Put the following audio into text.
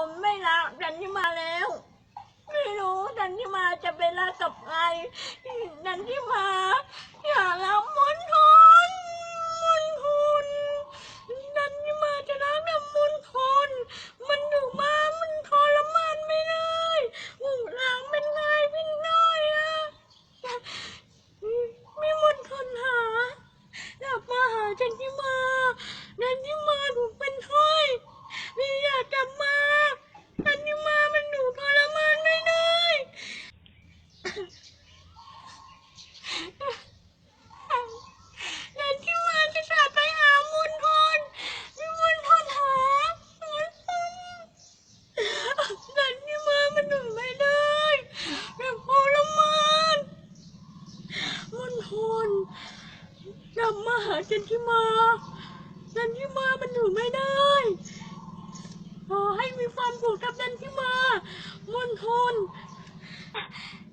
ผมไม่รักดันที่มาแล้ว ไม่รู้ดันที่มาจะไปรักกับใครดันที่มาอย่ารักมนทนมนทนดันที่มาจะรักกับมนทนมันอยู่มามันทรมานไม่ได้หูรังเป็นไงพี่น้อยอะไม่มนทนหาอยากมาหาจันทิมา กลับมาหาจันทิมา จันทิมามันอยู่ไม่ได้ ขอให้มีความสุขกับจันทิมามนทนมนทน